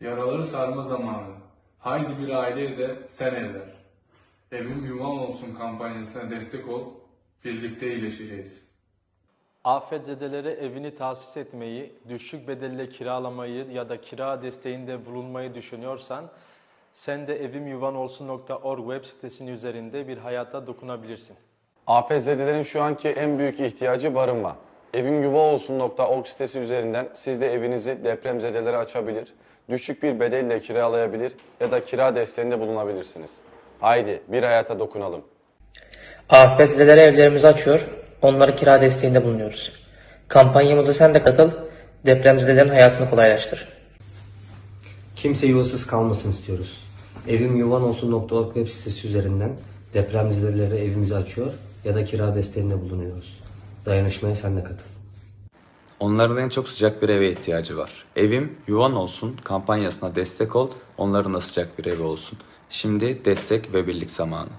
Yaraları sarma zamanı. Haydi bir aileye de sen evler. Evim yuvan olsun kampanyasına destek ol. Birlikte iyileşeceğiz. Afetzedelere evini tahsis etmeyi, düşük bedelle kiralamayı ya da kira desteğinde bulunmayı düşünüyorsan, sen de evimyuvanolsun.org web sitesinin üzerinde bir hayata dokunabilirsin. Afetzedelerin şu anki en büyük ihtiyacı barınma. Evimyuvaolsun.org sitesi üzerinden siz de evinizi depremzedelere açabilir, düşük bir bedelle kiralayabilir ya da kira desteğinde bulunabilirsiniz. Haydi bir hayata dokunalım. Afetzedelere evlerimizi açıyor, onlara kira desteğinde bulunuyoruz. Kampanyamıza sen de katıl, depremzedelerin hayatını kolaylaştır. Kimse yuvasız kalmasın istiyoruz. Evimyuvanolsun.org web sitesi üzerinden depremzedelere evimizi açıyor ya da kira desteğinde bulunuyoruz. Dayanışmaya sen de katıl. Onların en çok sıcak bir eve ihtiyacı var. Evim yuvan olsun kampanyasına destek ol, onların da sıcak bir evi olsun. Şimdi destek ve birlik zamanı.